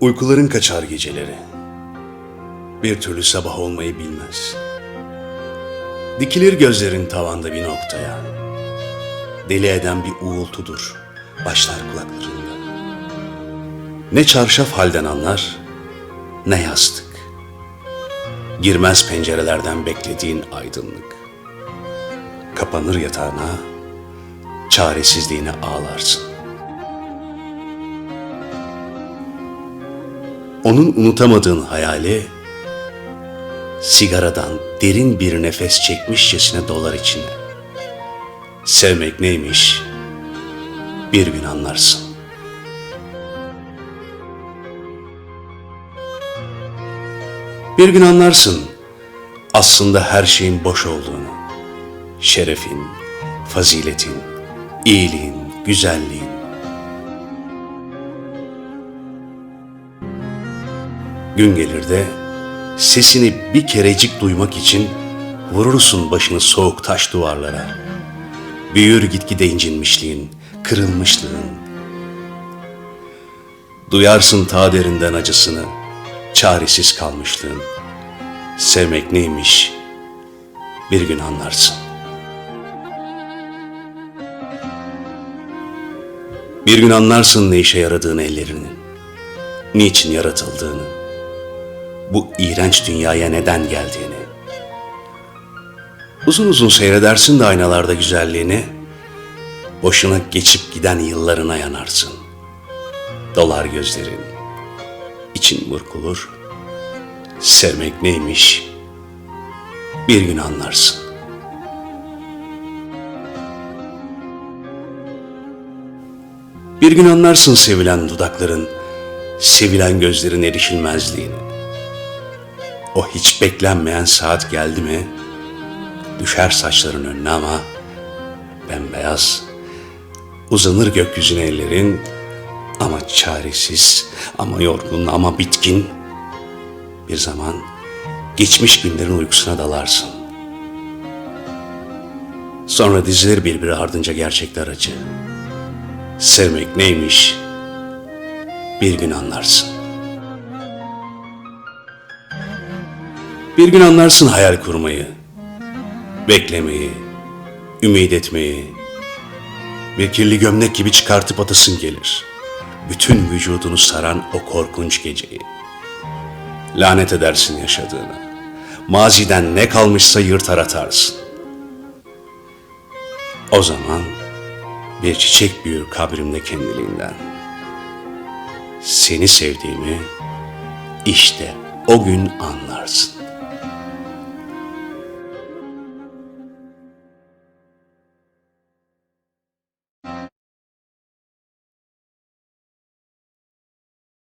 Uykuların kaçar geceleri. Bir türlü sabah olmayı bilmez. Dikilir gözlerin tavanda bir noktaya. Deli eden bir uğultudur başlar kulaklarında. Ne çarşaf halden anlar, ne yastık. Girmez pencerelerden beklediğin aydınlık. Kapanır yatağına, çaresizliğine ağlarsın. Onun unutamadığın hayali sigaradan derin bir nefes çekmişçesine dolar içine. Sevmek neymiş? Bir gün anlarsın. Bir gün anlarsın aslında her şeyin boş olduğunu. Şerefin, faziletin, iyiliğin, güzelliğin. Gün gelir de sesini bir kerecik duymak için vurursun başını soğuk taş duvarlara. Büyür gitgide incinmişliğin, kırılmışlığın. Duyarsın ta derinden acısını, çaresiz kalmışlığın. Sevmek neymiş bir gün anlarsın. Bir gün anlarsın ne işe yaradığını ellerinin, niçin yaratıldığını, bu iğrenç dünyaya neden geldiğini. Uzun uzun seyredersin de aynalarda güzelliğini, boşuna geçip giden yıllarına yanarsın. Dolar gözlerin, için burkulur, sevmek neymiş bir gün anlarsın. Bir gün anlarsın sevilen dudakların, sevilen gözlerin erişilmezliğini. O hiç beklenmeyen saat geldi mi, düşer saçların önüne ama bembeyaz, uzanır gökyüzüne ellerin ama çaresiz, ama yorgun, ama bitkin. Bir zaman geçmiş günlerin uykusuna dalarsın. Sonra dizilir birbiri ardınca gerçekler acı. Sevmek neymiş bir gün anlarsın. Bir gün anlarsın hayal kurmayı, beklemeyi, ümit etmeyi. Bir kirli gömlek gibi çıkartıp atasın gelir. Bütün vücudunu saran o korkunç geceyi. Lanet edersin yaşadığına. Maziden ne kalmışsa yırtar atarsın. O zaman bir çiçek büyür kabrimde kendiliğinden. Seni sevdiğimi işte o gün anlarsın.